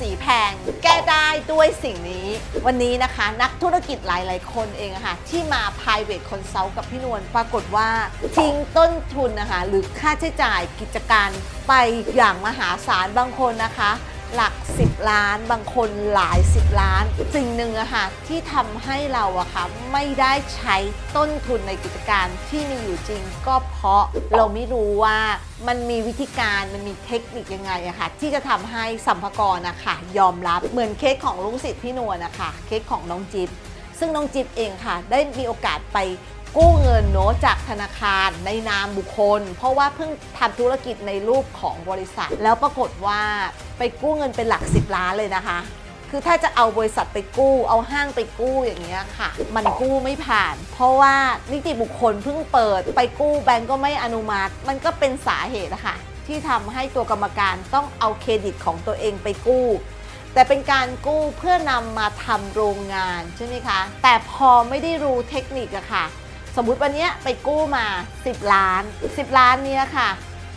สีแพง แก้ได้ด้วยสิ่งนี้ วันนี้นะคะ นักธุรกิจหลาย ๆ คนเองอะค่ะที่มา private consult กับพี่นวลปรากฏว่าทิ้งต้นทุนนะคะ หรือค่าใช้จ่ายกิจการไปอย่างมหาศาลบางคนนะคะ หลัก 10 ล้าน บางคนหลาย 10 ล้าน สิ่งหนึ่งอะค่ะที่ทำให้เราอะค่ะไม่ได้ใช้ต้นทุนในกิจการที่มีอยู่จริง ก็เพราะเราไม่รู้ว่ามันมีวิธีการมันมีเทคนิคยังไงอะค่ะที่จะทำให้สัมภาระนะคะยอมรับเหมือนเค้กของลุงสิทธิ์พี่นวลนะคะเค้กของน้องจิ๊บซึ่งน้องจิ๊บเองค่ะ ได้มีโอกาสไป กู้เงินโนอะจากธนาคารในนามบุคคล เพราะว่าเพิ่งทำธุรกิจในรูปของบริษัท แล้วปรากฏว่าไปกู้เงินเป็นหลัก 10 ล้านเลยนะคะ คือถ้าจะเอาบริษัทไปกู้ เอาห้างไปกู้อย่างเงี้ยค่ะ มันกู้ไม่ผ่าน เพราะว่านิติบุคคลเพิ่งเปิดไปกู้แบงก์ก็ไม่อนุมัติ มันก็เป็นสาเหตุนะคะที่ทำให้ตัวกรรมการต้องเอาเครดิตของตัวเองไปกู้ แต่เป็นการกู้เพื่อนำมาทำโรงงานใช่ไหมคะ แต่พอไม่ได้รู้เทคนิคอะค่ะ สมมุติวันนี้ไปกู้มา 10 ล้าน 10 ล้านเนี้ยค่ะ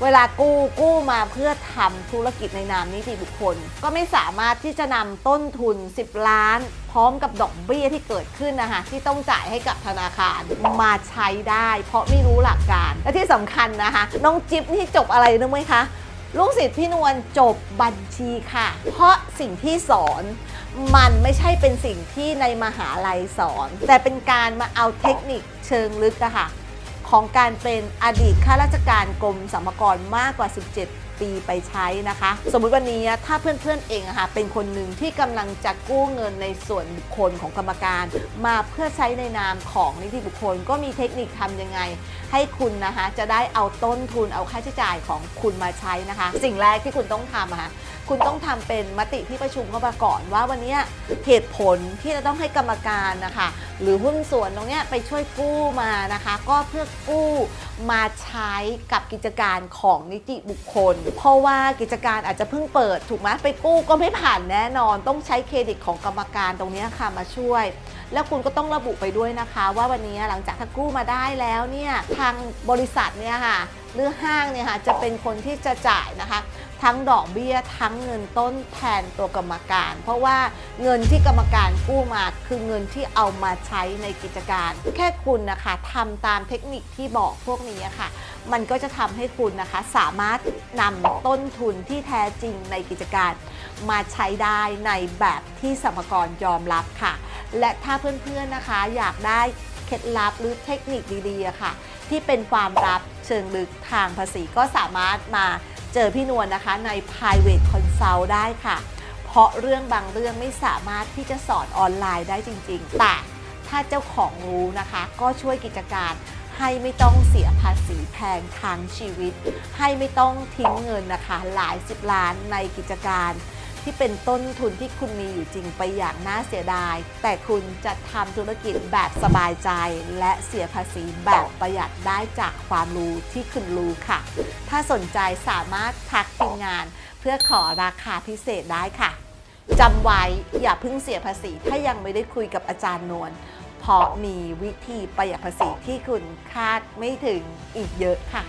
เวลากู้กู้มาเพื่อทำธุรกิจในนามนิติบุคคล ก็ไม่สามารถที่จะนำต้นทุน 10 ล้าน พร้อมกับดอกเบี้ยที่เกิดขึ้นนะคะที่ต้องจ่ายให้กับธนาคารมาใช้ได้ เพราะไม่รู้หลักการ และที่สำคัญนะคะ น้องจิ๊บนี่จบอะไรรู้ไหมคะลูกศิษย์พี่นวลจบบัญชีค่ะ เพราะสิ่งที่สอน มันไม่ใช่เป็นสิ่งที่ในมหาลัยสอน แต่เป็นการมาเอาเทคนิคเชิงลึกอะค่ะของการเป็นอดีตข้าราชการกรมสรรพากรมากกว่า 17 ปีไปใช้นะคะ สมมุติวันนี้ถ้าเพื่อนๆเองอะค่ะเป็นคนหนึ่งที่กำลังจะกู้เงินในส่วนบุคคลของกรรมการ มาเพื่อใช้ในนามของนิติบุคคลก็มีเทคนิคทำยังไง ให้คุณนะคะจะได้เอาต้นทุนเอาค่าใช้จ่ายของคุณมาใช้นะคะ สิ่งแรกที่คุณต้องทำอะค่ะ คุณต้องทำเป็นมติที่ประชุมเข้ามาก่อนว่าวันนี้เหตุผลที่จะต้องให้กรรมการนะคะ หรือหุ้นส่วนตรงนี้ไปช่วยกู้มานะคะ ก็เพื่อกู้มาใช้กับกิจการของนิติบุคคล เพราะว่ากิจการอาจจะเพิ่งเปิดถูกไหมไปกู้ก็ไม่ผ่านแน่นอน ต้องใช้เครดิตของกรรมการตรงนี้ค่ะมาช่วย แล้วคุณก็ต้องระบุไปด้วยนะคะ ว่าวันนี้หลังจากถ้ากู้มาได้แล้วเนี่ยทางบริษัทเนี่ยค่ะหรือห้างเนี่ยค่ะจะเป็นคนที่จะจ่ายนะคะ ทั้งดอกเบี้ยทั้งเงินต้นแทนตัวกรรมการ เพราะว่าเงินที่กรรมการกู้มาคือเงินที่เอามาใช้ในกิจการ แค่คุณนะคะทำตามเทคนิคที่บอกพวกนี้ค่ะ มันก็จะทำให้คุณนะคะสามารถนำต้นทุนที่แท้จริงในกิจการ มาใช้ได้ในแบบที่สมกรยอมรับค่ะ และถ้าเพื่อนๆนะคะอยากได้เคล็ดลับหรือเทคนิคดีๆค่ะ ที่เป็นความลับเชิงลึกทางภาษีก็สามารถมา เจอพี่นวลนะคะใน private consult ได้ค่ะ เพราะเรื่องบางเรื่องไม่สามารถที่จะสอนออนไลน์ได้จริง ๆ แต่ถ้าเจ้าของรู้นะคะ ก็ช่วยกิจการให้ไม่ต้องเสียภาษีแพงทางชีวิต ให้ไม่ต้องทิ้งเงินนะคะ หลายสิบล้านในกิจการ ที่เป็นต้นทุนที่คุณมีอยู่จริงไปอย่างน่าเสียดาย แต่คุณจะทำธุรกิจแบบสบายใจ และเสียภาษีแบบประหยัดได้จากความรู้ที่คุณรู้ค่ะ ถ้าสนใจสามารถทักทีมงาน เพื่อขอราคาพิเศษได้ค่ะจำไว้อย่าเพิ่งเสียภาษีถ้ายังไม่ได้คุยกับอาจารย์นวลเพราะมีวิธีประหยัดภาษีที่คุณคาดไม่ถึงอีกเยอะค่ะ